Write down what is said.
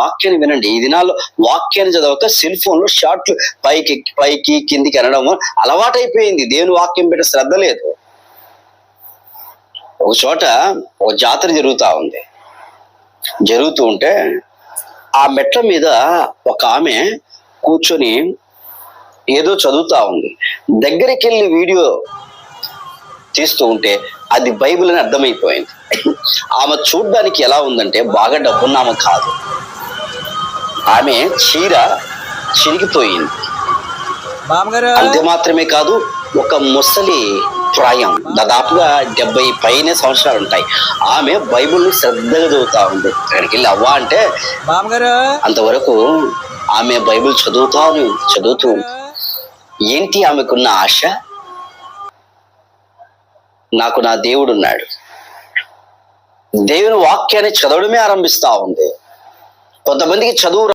వాక్యాన్ని వినండి. ఈ దినాల్లో వాక్యాన్ని చదవక సెల్ ఫోన్లో షార్ట్లు పైకి పైకి కిందికి అనడం అలవాటైపోయింది. దేవుని వాక్యం పెట్టే శ్రద్ధ లేదు. ఒక చోట ఒక జాతర జరుగుతా ఉంది. జరుగుతూ ఉంటే ఆ మెట్ల మీద ఒక ఆమె కూర్చొని ఏదో చదువుతా ఉంది. దగ్గరికి వెళ్ళి వీడియో తీస్తూ ఉంటే అది బైబిల్ అని అర్థమైపోయింది. ఆమె చూడ్డానికి ఎలా ఉందంటే బాగా డబ్బున్న ఆమె కాదు. ఆమె చీర చిరిగిపోయింది అంతే మాత్రమే కాదు ఒక ముసలి ప్రాయం. దాదాపుగా డెబ్బై పైనే సంవత్సరాలు ఉంటాయి. ఆమె బైబిల్ని శ్రద్ధగా చదువుతా ఉంది. అక్కడికి వెళ్ళి అవ్వా అంటే అంతవరకు ఆమె బైబిల్ చదువుతాను చదువుతూ ఏంటి ఆమెకున్న ఆశ? నాకు నా దేవుడు ఉన్నాడు. దేవుని వాక్యాన్ని చదవడమే ఆరంభిస్తా ఉంది. కొంతమందికి చదువు